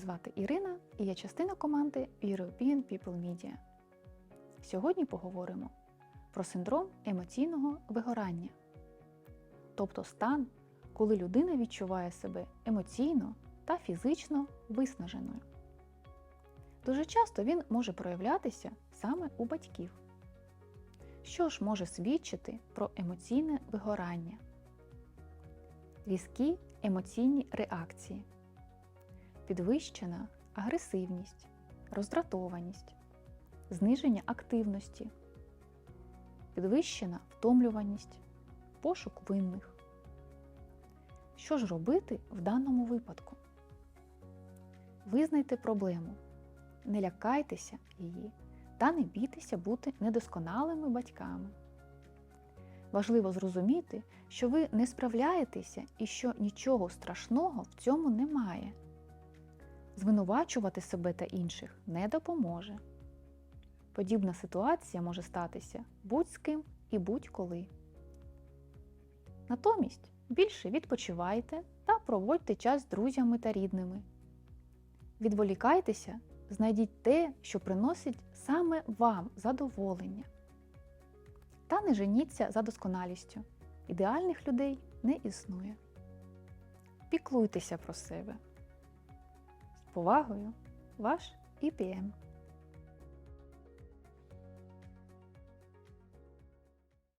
звати Ірина і я частина команди European People Media. Сьогодні поговоримо про синдром емоційного вигорання, тобто стан, коли людина відчуває себе емоційно та фізично виснаженою. Дуже часто він може проявлятися саме у батьків. Що ж може свідчити про емоційне вигорання? Різкі емоційні реакції, підвищена агресивність, роздратованість, зниження активності, підвищена втомлюваність, пошук винних. Що ж робити в даному випадку? Визнайте проблему, не лякайтеся її та не бійтеся бути недосконалими батьками. Важливо зрозуміти, що ви не справляєтеся і що нічого страшного в цьому немає. Звинувачувати себе та інших не допоможе. Подібна ситуація може статися будь з ким і будь-коли. Натомість більше відпочивайте та проводьте час з друзями та рідними. Відволікайтеся, знайдіть те, що приносить саме вам задоволення. Та не женіться за досконалістю. Ідеальних людей не існує. Піклуйтеся про себе. Повагою, ваш ІПМ.